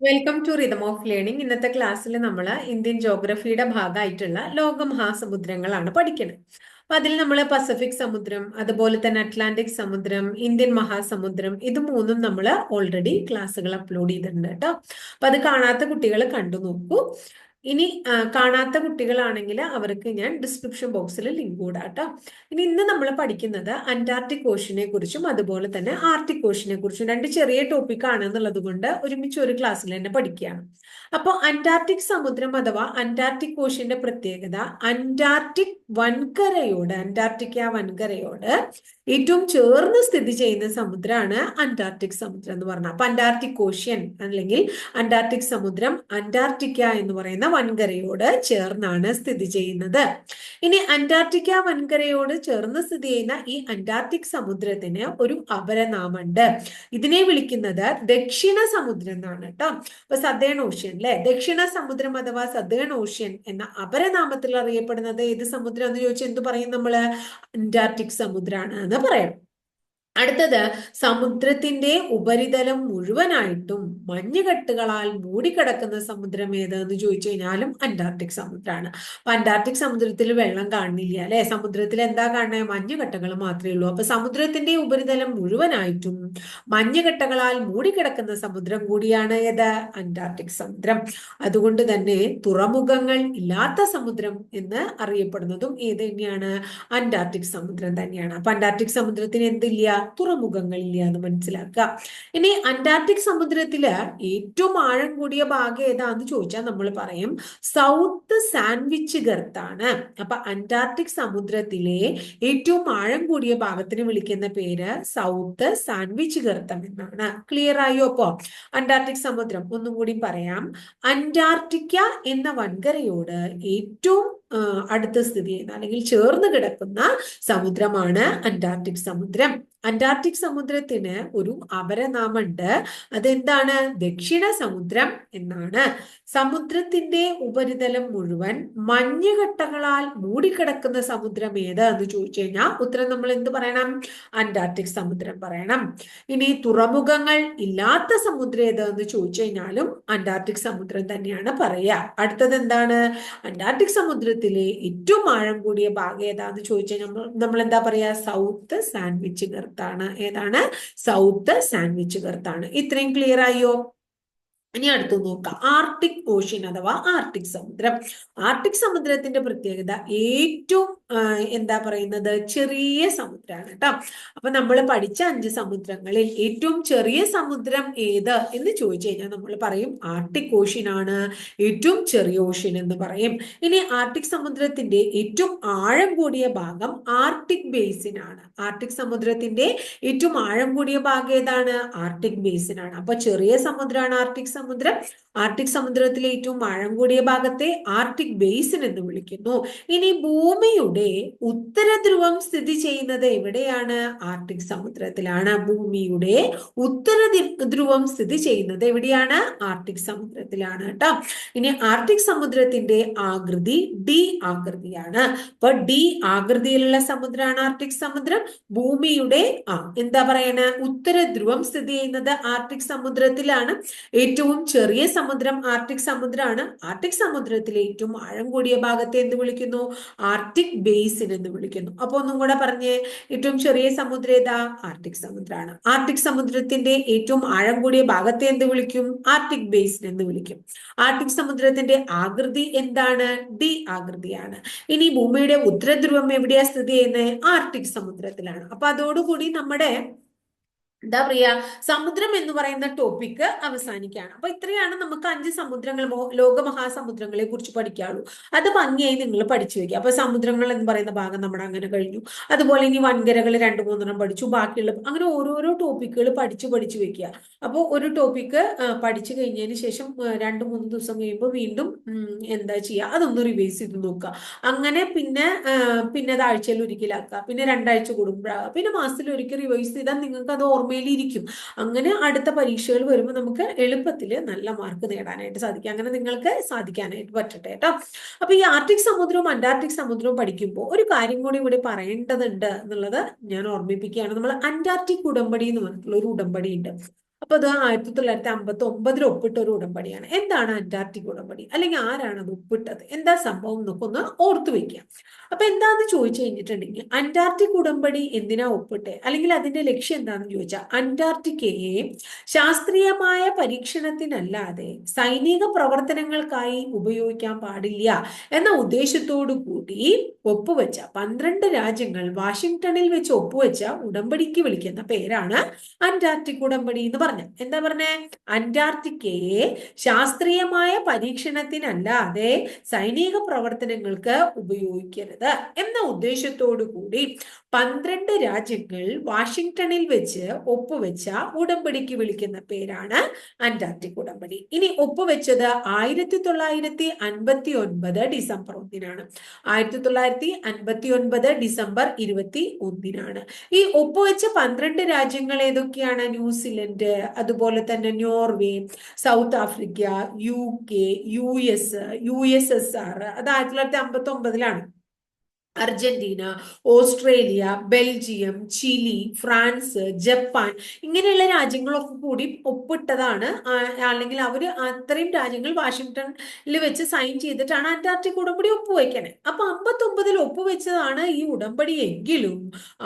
Welcome to rhythm of learning ഇന്നത്തെ ക്ലാസ്സിൽ നമ്മൾ ഇന്ത്യൻ ജോഗ്രഫിയുടെ ഭാഗമായിട്ടുള്ള ലോകമഹാസമുദ്രങ്ങളാണ് പഠിക്കുന്നത് അപ്പൊ അതിൽ നമ്മൾ പസഫിക് സമുദ്രം അതുപോലെ തന്നെ അറ്റ്ലാന്റിക് സമുദ്രം ഇന്ത്യൻ മഹാസമുദ്രം ഇത് മൂന്നും നമ്മൾ ഓൾറെഡി ക്ലാസ്സുകൾ അപ്ലോഡ് ചെയ്തിട്ടുണ്ട് കേട്ടോ അപ്പൊ അത് കാണാത്ത കുട്ടികൾ കണ്ടു നോക്കൂ. ഇനി കാണാത്ത കുട്ടികളാണെങ്കിൽ അവർക്ക് ഞാൻ ഡിസ്ക്രിപ്ഷൻ ബോക്സിൽ ലിങ്ക് കൂടാം കേട്ടോ. ഇനി ഇന്ന് നമ്മൾ പഠിക്കുന്നത് അന്റാർട്ടിക് ഓഷനെ കുറിച്ചും അതുപോലെ തന്നെ ആർട്ടിക് ഓഷനെ കുറിച്ചും രണ്ട് ചെറിയ ടോപ്പിക് ആണ് എന്നുള്ളത് കൊണ്ട് ഒരുമിച്ച് ഒരു ക്ലാസ്സിൽ തന്നെ പഠിക്കുകയാണ്. അപ്പോൾ അന്റാർട്ടിക് സമുദ്രം അഥവാ അന്റാർട്ടിക് ഓഷ്യന്റെ പ്രത്യേകത അന്റാർട്ടിക് വൻകരയോട് അന്റാർട്ടിക്ക വൻകരയോട് ഏറ്റവും ചേർന്ന് സ്ഥിതി ചെയ്യുന്ന സമുദ്രമാണ് അന്റാർട്ടിക് സമുദ്രം എന്ന് പറഞ്ഞാൽ അപ്പൊ അന്റാർട്ടിക് ഓഷ്യൻ അല്ലെങ്കിൽ അന്റാർട്ടിക് സമുദ്രം അന്റാർട്ടിക്ക എന്ന് പറയുന്ന വൻകരയോട് ചേർന്നാണ് സ്ഥിതി ചെയ്യുന്നത്. ഇനി അന്റാർട്ടിക്ക വൻകരയോട് ചേർന്ന് സ്ഥിതി ചെയ്യുന്ന ഈ അന്റാർട്ടിക് സമുദ്രത്തിന് ഒരു അപരനാമുണ്ട് ഇതിനെ വിളിക്കുന്നത് ദക്ഷിണ സമുദ്രം എന്നാണ് കേട്ടോ. അപ്പൊ സദേൺ ഓഷ്യൻ അല്ലെ ദക്ഷിണ സമുദ്രം അഥവാ സദേൺ ഓഷ്യൻ എന്ന അപരനാമത്തിൽ അറിയപ്പെടുന്നത് ഏത് സമുദ്രം എന്ന് ചോദിച്ചാൽ എന്ത് പറയും നമ്മൾ? അന്റാർട്ടിക് സമുദ്രമാണ് എന്ന് പറയാം അടുത്തത് സമുദ്രത്തിന്റെ ഉപരിതലം മുഴുവനായിട്ടും മഞ്ഞുകെട്ടുകളാൽ മൂടിക്കിടക്കുന്ന സമുദ്രം ഏതെന്ന് ചോദിച്ചു കഴിഞ്ഞാലും അന്റാർട്ടിക് സമുദ്രമാണ് അപ്പൊ അന്റാർട്ടിക് സമുദ്രത്തിൽ വെള്ളം കാണുന്നില്ല അല്ലെ? സമുദ്രത്തിൽ എന്താ കാണുന്നത് മഞ്ഞുകെട്ടകൾ മാത്രമേ ഉള്ളൂ. അപ്പൊ സമുദ്രത്തിന്റെ ഉപരിതലം മുഴുവനായിട്ടും മഞ്ഞുകെട്ടകളാൽ മൂടിക്കിടക്കുന്ന സമുദ്രം കൂടിയാണ് ഏത്? അന്റാർട്ടിക് സമുദ്രം. അതുകൊണ്ട് തന്നെ തുറമുഖങ്ങൾ ഇല്ലാത്ത സമുദ്രം എന്ന് അറിയപ്പെടുന്നതും ഏത് തന്നെയാണ്? അന്റാർട്ടിക് സമുദ്രം തന്നെയാണ്. അപ്പൊ അന്റാർട്ടിക് സമുദ്രത്തിന് എന്തില്ല? തുറമുഖങ്ങളില്ല എന്ന് മനസ്സിലാക്കുക. ഇനി അന്റാർട്ടിക് സമുദ്രത്തിൽ ഏറ്റവും ആഴം കൂടിയ ഭാഗം ഏതാന്ന് ചോദിച്ചാൽ നമ്മൾ പറയും സൗത്ത് സാൻഡ്വിച്ച് ഗർത്താണ്. അപ്പൊ അന്റാർട്ടിക് സമുദ്രത്തിലെ ഏറ്റവും ആഴം കൂടിയ ഭാഗത്തിന് വിളിക്കുന്ന പേര് സൗത്ത് സാൻഡ്വിച്ച് ഗർത്തം എന്നാണ്. ക്ലിയർ ആയോ അപ്പോ? അന്റാർട്ടിക് സമുദ്രം. ഒന്നും കൂടി പറയാം. അന്റാർട്ടിക്ക എന്ന വൻകരയോട് ഏറ്റവും അടുത്ത സ്ഥിതി ചെയ്യുന്ന അല്ലെങ്കിൽ ചേർന്ന് കിടക്കുന്ന സമുദ്രമാണ് അന്റാർട്ടിക് സമുദ്രം. അന്റാർട്ടിക് സമുദ്രത്തിന് ഒരു അപരനാമുണ്ട് അതെന്താണ്? ദക്ഷിണ സമുദ്രം എന്നാണ്. സമുദ്രത്തിന്റെ ഉപരിതലം മുഴുവൻ മഞ്ഞുകട്ടകളാൽ മൂടിക്കിടക്കുന്ന സമുദ്രം ഏത് എന്ന് ചോദിച്ചു കഴിഞ്ഞാൽ ഉത്തരം നമ്മൾ എന്ത് പറയണം? അന്റാർട്ടിക് സമുദ്രം പറയണം. ഇനി തുറമുഖങ്ങൾ ഇല്ലാത്ത സമുദ്രം ഏത് എന്ന് ചോദിച്ചു കഴിഞ്ഞാലും അന്റാർട്ടിക് സമുദ്രം തന്നെയാണ് പറയുക. അടുത്തത് എന്താണ്? അന്റാർട്ടിക് സമുദ്രത്തിലെ ഏറ്റവും ആഴം കൂടിയ ഭാഗം ഏതാന്ന് ചോദിച്ചാൽ നമ്മൾ എന്താ പറയാ സൗത്ത് സാൻഡ്വിച്ച് ഗർത്താണ് ഏതാണ്? സൗത്ത് സാൻഡ്വിച്ച് ഗർത്താണ് ഇത്രയും ക്ലിയർ ആയോ? ഇനി അടുത്ത് നോക്കാം. ആർട്ടിക് ഓഷ്യൻ അഥവാ ആർട്ടിക് സമുദ്രം. ആർട്ടിക് സമുദ്രത്തിന്റെ പ്രത്യേകത ഏറ്റവും എന്താ പറയുന്നത്? ചെറിയ സമുദ്രമാണ് കേട്ടോ. അപ്പൊ നമ്മൾ പഠിച്ച അഞ്ച് സമുദ്രങ്ങളിൽ ഏറ്റവും ചെറിയ സമുദ്രം ഏത് എന്ന് ചോദിച്ചു കഴിഞ്ഞാൽ നമ്മൾ പറയും ആർട്ടിക് ഓഷ്യൻ ആണ്. ഏറ്റവും ചെറിയ ഓഷ്യൻ എന്ന് പറയും. ഇനി ആർട്ടിക് സമുദ്രത്തിന്റെ ഏറ്റവും ആഴം കൂടിയ ഭാഗം ആർട്ടിക് ബേസിൻ ആണ്. ആർട്ടിക് സമുദ്രത്തിന്റെ ഏറ്റവും ആഴം കൂടിയ ഭാഗം ഏതാണ്? ആർട്ടിക് ബേസിൻ ആണ്. അപ്പൊ ചെറിയ സമുദ്രമാണ് ആർട്ടിക് സമുദ്രം ആർട്ടിക് സമുദ്രത്തിലെ ഏറ്റവും ആഴം കൂടിയ ഭാഗത്തെ ആർട്ടിക് ബേസിൻ എന്ന് വിളിക്കുന്നു. ഇനി ഭൂമിയുടെ ഉത്തര ധ്രുവം സ്ഥിതി ചെയ്യുന്നത് എവിടെയാണ്? ആർട്ടിക് സമുദ്രത്തിലാണ്. ഭൂമിയുടെ ഉത്തര ധ്രുവം സ്ഥിതി ചെയ്യുന്നത് എവിടെയാണ്? ആർട്ടിക് സമുദ്രത്തിലാണ് കേട്ടോ. ഇനി ആർട്ടിക് സമുദ്രത്തിന്റെ ആകൃതി ഡി ആകൃതിയാണ്. അപ്പൊ ഡി ആകൃതിയിലുള്ള സമുദ്രമാണ് ആർട്ടിക് സമുദ്രം. ഭൂമിയുടെ ആ എന്താ പറയണ? ഉത്തര ധ്രുവം സ്ഥിതി ചെയ്യുന്നത് ആർട്ടിക് സമുദ്രത്തിലാണ്. ഏറ്റവും ചെറിയ സമുദ്രം ആർട്ടിക് സമുദ്രമാണ് ആർട്ടിക് സമുദ്രത്തിലെ ഏറ്റവും ആഴം കൂടിയ ഭാഗത്തെ എന്ത് വിളിക്കുന്നു? ആർട്ടിക് ബേസിൻ എന്ന് വിളിക്കുന്നു. അപ്പൊ ഒന്നും കൂടെ പറഞ്ഞേ ഏറ്റവും ചെറിയ സമുദ്രം ഏതാ? ആർട്ടിക് സമുദ്രമാണ് ആർട്ടിക് സമുദ്രത്തിന്റെ ഏറ്റവും ആഴം കൂടിയ ഭാഗത്തെ എന്ത് വിളിക്കും? ആർട്ടിക് ബേസിൻ എന്ന് വിളിക്കും. ആർട്ടിക് സമുദ്രത്തിന്റെ ആകൃതി എന്താണ്? ഡി ആകൃതിയാണ്. ഇനി ഭൂമിയുടെ ഉത്തരധ്രുവം എവിടെയാ സ്ഥിതി ചെയ്യുന്നത്? ആർട്ടിക് സമുദ്രത്തിലാണ്. അപ്പൊ അതോടുകൂടി നമ്മുടെ എന്താ പറയാ സമുദ്രം എന്ന് പറയുന്ന ടോപ്പിക്ക് അവസാനിക്കുകയാണ്. അപ്പൊ ഇത്രയാണ് നമുക്ക് അഞ്ച് സമുദ്രങ്ങൾ ലോക മഹാസമുദ്രങ്ങളെ കുറിച്ച് പഠിക്കാറുള്ളൂ അത് ഭംഗിയായി നിങ്ങൾ പഠിച്ചു വെക്കുക അപ്പൊ സമുദ്രങ്ങൾ എന്ന് പറയുന്ന ഭാഗം നമ്മൾ അങ്ങനെ കഴിഞ്ഞു. അതുപോലെ ഇനി വൻകരകൾ രണ്ടു മൂന്നെണ്ണം പഠിച്ചു. ബാക്കിയുള്ള അങ്ങനെ ഓരോരോ ടോപ്പിക്കുകൾ പഠിച്ചു പഠിച്ചു വെക്കുക അപ്പോൾ ഒരു ടോപ്പിക്ക് പഠിച്ചു കഴിഞ്ഞതിന് ശേഷം രണ്ട് മൂന്ന് ദിവസം കഴിയുമ്പോൾ വീണ്ടും എന്താ ചെയ്യുക അതൊന്ന് റിവൈസ് ചെയ്ത് നോക്കുക. അങ്ങനെ പിന്നെ പിന്നെ അത് ആഴ്ചയിൽ ഒരിക്കലാക്കുക പിന്നെ രണ്ടാഴ്ച കൂടുമ്പോഴാകുക പിന്നെ മാസത്തിൽ ഒരിക്കൽ റിവൈസ് ചെയ്താൽ നിങ്ങൾക്ക് അത് ഓർമ്മ ഓർമ്മയിലിരിക്കും അങ്ങനെ അടുത്ത പരീക്ഷകൾ വരുമ്പോൾ നമുക്ക് എളുപ്പത്തിൽ നല്ല മാർക്ക് നേടാനായിട്ട് സാധിക്കും. അങ്ങനെ നിങ്ങൾക്ക് സാധിക്കാനായിട്ട് പറ്റട്ടെ കേട്ടോ. അപ്പൊ ഈ ആർട്ടിക് സമുദ്രവും അന്റാർട്ടിക് സമുദ്രവും പഠിക്കുമ്പോൾ ഒരു കാര്യം കൂടി ഇവിടെ പറയേണ്ടതുണ്ട് എന്നുള്ളത് ഞാൻ ഓർമ്മിപ്പിക്കുകയാണ്. നമ്മൾ അന്റാർട്ടിക് ഉടമ്പടി എന്ന് പറഞ്ഞിട്ടുള്ള ഒരു ഉടമ്പടി ഉണ്ട്. അപ്പൊ അത് ആയിരത്തി തൊള്ളായിരത്തി അമ്പത്തി ഒമ്പതിൽ ഒപ്പിട്ട ഒരു ഉടമ്പടിയാണ്. എന്താണ് അന്റാർട്ടിക് ഉടമ്പടി? അല്ലെങ്കിൽ ആരാണ് അത് ഒപ്പിട്ടത്? എന്താ സംഭവം എന്നൊക്കെ ഒന്ന് ഓർത്തു വെക്കുക. അപ്പൊ എന്താന്ന് ചോദിച്ചു കഴിഞ്ഞിട്ടുണ്ടെങ്കിൽ അന്റാർട്ടിക് ഉടമ്പടി എന്തിനാ ഒപ്പിട്ടെ? അല്ലെങ്കിൽ അതിന്റെ ലക്ഷ്യം എന്താണെന്ന് ചോദിച്ചാൽ അന്റാർട്ടിക്കയെ ശാസ്ത്രീയമായ പരീക്ഷണത്തിനല്ലാതെ സൈനിക പ്രവർത്തനങ്ങൾക്കായി ഉപയോഗിക്കാൻ പാടില്ല എന്ന ഉദ്ദേശത്തോടു കൂടി ഒപ്പുവെച്ച പന്ത്രണ്ട് രാജ്യങ്ങൾ വാഷിംഗ്ടണിൽ വെച്ച് ഒപ്പുവെച്ച ഉടമ്പടിക്ക് വിളിക്കുന്ന പേരാണ് അന്റാർട്ടിക് ഉടമ്പടി എന്ന് പറഞ്ഞ. എന്താ പറഞ്ഞേ? അന്റാർട്ടിക്കയെ ശാസ്ത്രീയമായ പരീക്ഷണത്തിനല്ലാതെ സൈനിക പ്രവർത്തനങ്ങൾക്ക് ഉപയോഗിക്കരുത് എന്ന ഉദ്ദേശത്തോടു കൂടി പന്ത്രണ്ട് രാജ്യങ്ങൾ വാഷിംഗ്ടണിൽ വെച്ച് ഒപ്പുവെച്ച ഉടമ്പടിക്ക് വിളിക്കുന്ന പേരാണ് അന്റാർട്ടിക് ഉടമ്പടി. ഇനി ഒപ്പുവെച്ചത് ആയിരത്തി തൊള്ളായിരത്തി അൻപത്തി ഒൻപത് ഡിസംബർ ഒന്നിനാണ്. ആയിരത്തി തൊള്ളായിരത്തി അൻപത്തി ഒൻപത് ഡിസംബർ ഇരുപത്തി ഒന്നിനാണ് ഈ ഒപ്പുവെച്ച പന്ത്രണ്ട് രാജ്യങ്ങൾ ഏതൊക്കെയാണ്? ന്യൂസിലൻഡ് അതുപോലെ തന്നെ Norway South Africa U K U S U S S R അത് ആയിരത്തി തൊള്ളായിരത്തി അമ്പത്തി ഒമ്പതിലാണ് Argentina Australia Belgium Chile France Japan ഇങ്ങനെയുള്ള രാജ്യങ്ങളൊക്കെ കൂടി ഒപ്പിട്ടതാണ്. അല്ലെങ്കിൽ അവർ അത്രയും രാജ്യങ്ങൾ വാഷിങ്ടണിൽ വെച്ച് സൈൻ ചെയ്തിട്ടാണ് അന്റാർട്ടിക് ഉടമ്പടി ഒപ്പുവെക്കണേ. അപ്പൊ അമ്പത്തൊമ്പതിൽ ഒപ്പുവെച്ചതാണ് ഈ ഉടമ്പടി എങ്കിലും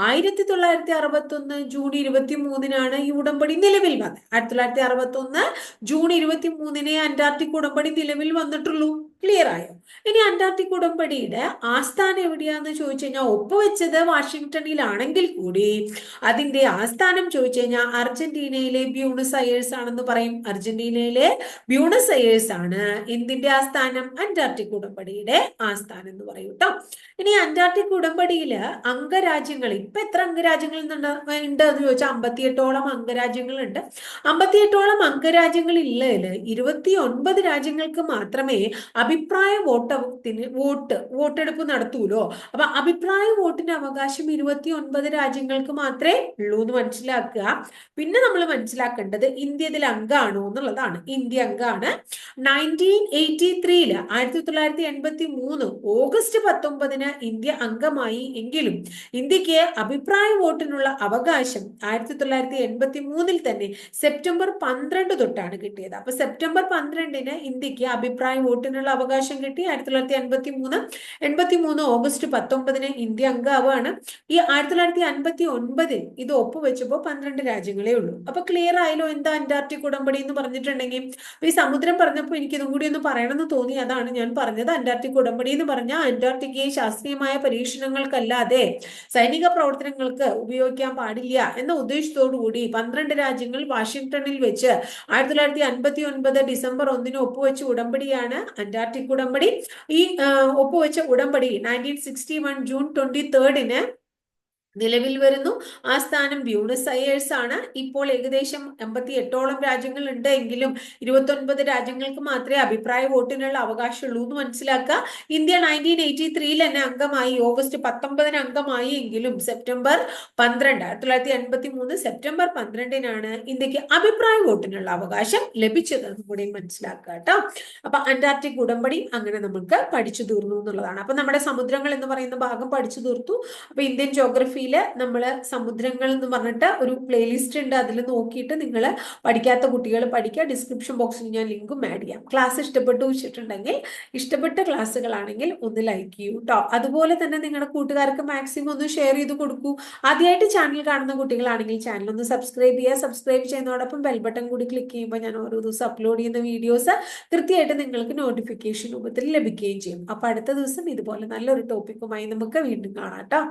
ആയിരത്തി തൊള്ളായിരത്തി അറുപത്തി ഒന്ന് ജൂൺ ഇരുപത്തി മൂന്നിനാണ് ഈ ഉടമ്പടി നിലവിൽ വന്നത്. ആയിരത്തി തൊള്ളായിരത്തി അറുപത്തി ഒന്ന് ജൂൺ ഇരുപത്തി മൂന്നിനെ അന്റാർട്ടിക് ഉടമ്പടി നിലവിൽ വന്നിട്ടുള്ളൂ. ക്ലിയർ ആയോ? ഇനി അന്റാർട്ടിക് ഉടമ്പടിയുടെ ആസ്ഥാനം എവിടെയാന്ന് ചോദിച്ചു കഴിഞ്ഞാൽ ഒപ്പുവെച്ചത് വാഷിങ്ടണിലാണെങ്കിൽ കൂടി. അതിന്റെ ആസ്ഥാനം ചോദിച്ചു കഴിഞ്ഞാൽ അർജന്റീനയിലെ ബ്യൂണസ് അയേഴ്സ് ആണെന്ന് പറയും. അർജന്റീനയിലെ ബ്യൂണസ് അയേഴ്സ് ആണ് എന്തിന്റെ ആസ്ഥാനം? അന്റാർട്ടിക് ഉടമ്പടിയുടെ ആസ്ഥാനം എന്ന് പറയും കേട്ടോ. ഇനി അന്റാർട്ടിക് ഉടമ്പടിയിൽ അംഗരാജ്യങ്ങൾ ഇപ്പൊ എത്ര അംഗരാജ്യങ്ങൾ ഉണ്ട് എന്ന് ചോദിച്ചാൽ അമ്പത്തിയെട്ടോളം അംഗരാജ്യങ്ങളുണ്ട്. അമ്പത്തിയെട്ടോളം അംഗരാജ്യങ്ങൾ ഇല്ലതിൽ ഇരുപത്തി ഒൻപത് രാജ്യങ്ങൾക്ക് മാത്രമേ അഭിപ്രായ വോട്ടത്തിന് വോട്ട് വോട്ടെടുപ്പ് നടത്തൂലോ? അപ്പൊ അഭിപ്രായ വോട്ടിന്റെ അവകാശം ഇരുപത്തി ഒൻപത് രാജ്യങ്ങൾക്ക് മാത്രമേ ഉള്ളൂ എന്ന് മനസ്സിലാക്കുക. പിന്നെ നമ്മൾ മനസ്സിലാക്കേണ്ടത് ഇന്ത്യ ഇതിൽ അംഗമാണോ എന്നുള്ളതാണ്. ഇന്ത്യ അംഗമാണ് നയന്റീൻ എയ്റ്റി ത്രീയിൽ ആയിരത്തി തൊള്ളായിരത്തി എൺപത്തി മൂന്ന് ഓഗസ്റ്റ് പത്തൊമ്പതിന് ഇന്ത്യ അംഗമായി എങ്കിലും ഇന്ത്യയ്ക്ക് അഭിപ്രായ വോട്ടിനുള്ള അവകാശം ആയിരത്തി തൊള്ളായിരത്തി എൺപത്തി മൂന്നിൽ തന്നെ സെപ്റ്റംബർ പന്ത്രണ്ട് തൊട്ടാണ് കിട്ടിയത്. അപ്പൊ സെപ്റ്റംബർ പന്ത്രണ്ടിന് ഇന്ത്യയ്ക്ക് അഭിപ്രായ വോട്ടിനുള്ള അവകാശം കിട്ടി ആയിരത്തി തൊള്ളായിരത്തി അൻപത്തി മൂന്ന് എൺപത്തി മൂന്ന് ഓഗസ്റ്റ് പത്തൊമ്പതിന് ഇന്ത്യ അംഗാവാണ്. ഈ ആയിരത്തി തൊള്ളായിരത്തി അൻപത്തി ഒൻപതിൽ ഇത് ഒപ്പുവെച്ചപ്പോൾ പന്ത്രണ്ട് രാജ്യങ്ങളേ ഉള്ളൂ. അപ്പൊ ക്ലിയർ ആയാലോ എന്താ അന്റാർട്ടിക് ഉടമ്പടി എന്ന് പറഞ്ഞിട്ടുണ്ടെങ്കിൽ ഈ സമുദ്രം പറഞ്ഞപ്പോൾ എനിക്ക് ഇതും കൂടി ഒന്ന് പറയണമെന്ന് തോന്നി. അതാണ് ഞാൻ പറഞ്ഞത്. അന്റാർട്ടിക് ഉടമ്പടി എന്ന് പറഞ്ഞാൽ അന്റാർട്ടിക്കയെ ശാസ്ത്രീയമായ പരീക്ഷണങ്ങൾക്കല്ലാതെ സൈനിക പ്രവർത്തനങ്ങൾക്ക് ഉപയോഗിക്കാൻ പാടില്ല എന്ന ഉദ്ദേശത്തോടുകൂടി പന്ത്രണ്ട് രാജ്യങ്ങൾ വാഷിംഗ്ടണിൽ വെച്ച് ആയിരത്തി തൊള്ളായിരത്തി അൻപത്തി ഒൻപത് ഡിസംബർ ഒന്നിന് ഒപ്പുവെച്ച ഉടമ്പടിയാണ് അന്റാർട്ടിക് ഉടമ്പടി. ഈ ഒപ്പുവെച്ച ഉടമ്പടി nineteen sixty one June twenty തേർഡിന് നിലവിൽ വരുന്നു. ആ സ്ഥാനം ബ്യൂണസ് അയേഴ്സ് ആണ്. ഇപ്പോൾ ഏകദേശം എൺപത്തി എട്ടോളം രാജ്യങ്ങൾ ഉണ്ട് എങ്കിലും ഇരുപത്തൊൻപത് രാജ്യങ്ങൾക്ക് മാത്രമേ അഭിപ്രായ വോട്ടിനുള്ള അവകാശമുള്ളൂ എന്ന് മനസ്സിലാക്കുക. ഇന്ത്യ നയന്റീൻ എയ്റ്റി ത്രീയിൽ തന്നെ അംഗമായി ഓഗസ്റ്റ് പത്തൊമ്പതിന് അംഗമായി എങ്കിലും സെപ്റ്റംബർ പന്ത്രണ്ട് ആയിരത്തി തൊള്ളായിരത്തി എൺപത്തി മൂന്ന് സെപ്റ്റംബർ പന്ത്രണ്ടിനാണ് ഇന്ത്യയ്ക്ക് അഭിപ്രായ വോട്ടിനുള്ള അവകാശം ലഭിച്ചതെന്ന് കൂടി മനസ്സിലാക്കുക കേട്ടോ. അപ്പൊ അന്റാർട്ടിക് ഉടമ്പടി അങ്ങനെ നമുക്ക് പഠിച്ചു തീർന്നു എന്നുള്ളതാണ്. അപ്പൊ നമ്മുടെ സമുദ്രങ്ങൾ എന്ന് പറയുന്ന ഭാഗം പഠിച്ചു തീർത്തു. അപ്പൊ ഇന്ത്യൻ ജോഗ്രഫി ജോഗ്രഫിയിൽ നമ്മൾ സമുദ്രങ്ങൾ എന്ന് പറഞ്ഞിട്ട് ഒരു പ്ലേലിസ്റ്റ് ഉണ്ട്. അതിൽ നോക്കിയിട്ട് നിങ്ങൾ പഠിക്കാത്ത കുട്ടികൾ പഠിക്കുക. ഡിസ്ക്രിപ്ഷൻ ബോക്സിൽ ഞാൻ ലിങ്കും ആഡ് ചെയ്യാം. ക്ലാസ് ഇഷ്ടപ്പെട്ടു വെച്ചിട്ടുണ്ടെങ്കിൽ ഇഷ്ടപ്പെട്ട ക്ലാസ്സുകളാണെങ്കിൽ ഒന്ന് ലൈക്ക് ചെയ്യൂ കേട്ടോ അതുപോലെ തന്നെ നിങ്ങളുടെ കൂട്ടുകാർക്ക് മാക്സിമം ഒന്ന് ഷെയർ ചെയ്ത് കൊടുക്കൂ. ആദ്യമായിട്ട് ചാനൽ കാണുന്ന കുട്ടികളാണെങ്കിൽ ചാനൽ ഒന്ന് സബ്സ്ക്രൈബ് ചെയ്യുക. സബ്സ്ക്രൈബ് ചെയ്യുന്നതോടൊപ്പം ബെൽ ബട്ടൺ കൂടി ക്ലിക്ക് ചെയ്യുമ്പോൾ ഞാൻ ഓരോ ദിവസം അപ്ലോഡ് ചെയ്യുന്ന വീഡിയോസ് കൃത്യമായിട്ട് നിങ്ങൾക്ക് നോട്ടിഫിക്കേഷൻ രൂപത്തിൽ ലഭിക്കുകയും ചെയ്യും. അപ്പോൾ അടുത്ത ദിവസം ഇതുപോലെ നല്ലൊരു ടോപ്പിക്കുമായി നമുക്ക് വീണ്ടും കാണാം കേട്ടോ